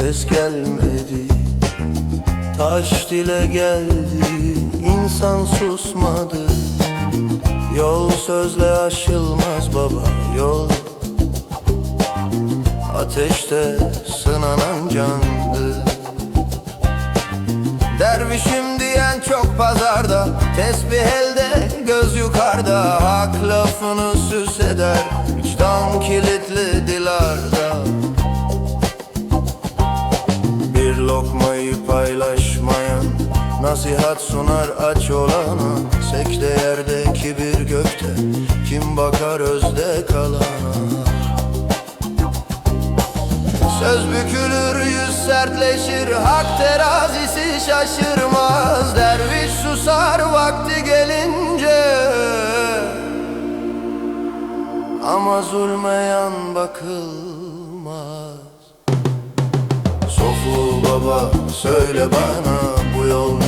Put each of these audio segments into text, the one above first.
Ses gelmedi. Taş dile geldi insan susmadı. Yol sözle aşılmaz baba yol. Ateşte sınanan candı. Dervişim diyen çok pazarda Tesbih elde göz yukarıda. Hak lafını süs eder Vicdan kilitli dilarda. Bir lokmayı paylaşmayan Nasihat sunar aç olana Sekte yerde kibir gökte Kim bakar özde kalana? Söz bükülür yüz sertleşir Hak terazisi şaşırmaz. Derviş susar vakti gelince Ama zulmeyan bakılmaz. Sofu baba söyle bana Bu yol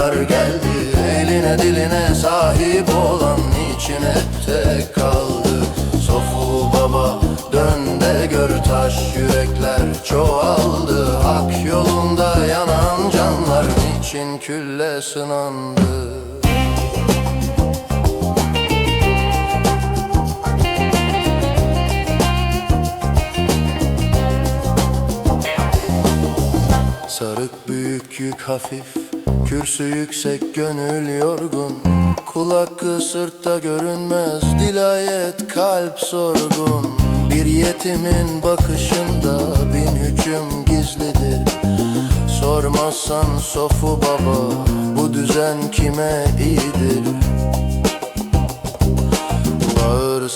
dar geldi. Eline diline sahip olan Niçin hep tek kaldı. Sofu baba dön de gör taş yürekler çoğaldı. Hak yolunda yanan canlar Niçin külle sınandı. Sarık büyük yük hafif Kürsü yüksek gönül yorgun. Kul sırtta görünmez Dilayet kalp sorgun. Bir yetimin bakışında bin hüküm gizlidir. Sormazsan sofu baba Bu düzen kime iyidir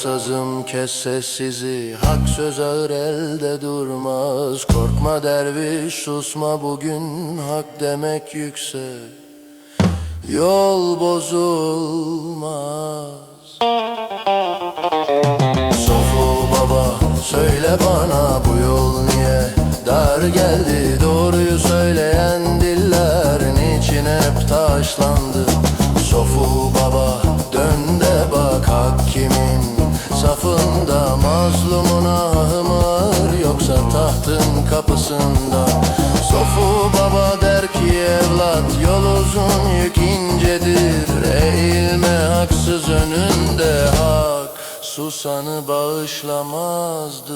sazım kes sessizi Hak söz ağır elde durmaz. Korkma derviş susma bugün Hak demek yüksek. Yol bozulmaz. Sofu baba söyle bana Bu yol niye? Dar geldi Doğruyu söyleyen diller. Niçin hep taşlandı kapısında Sofu baba der ki evlat Yol uzun yük incedir. Eğilme haksız önünde hak. Susanı bağışlamazdı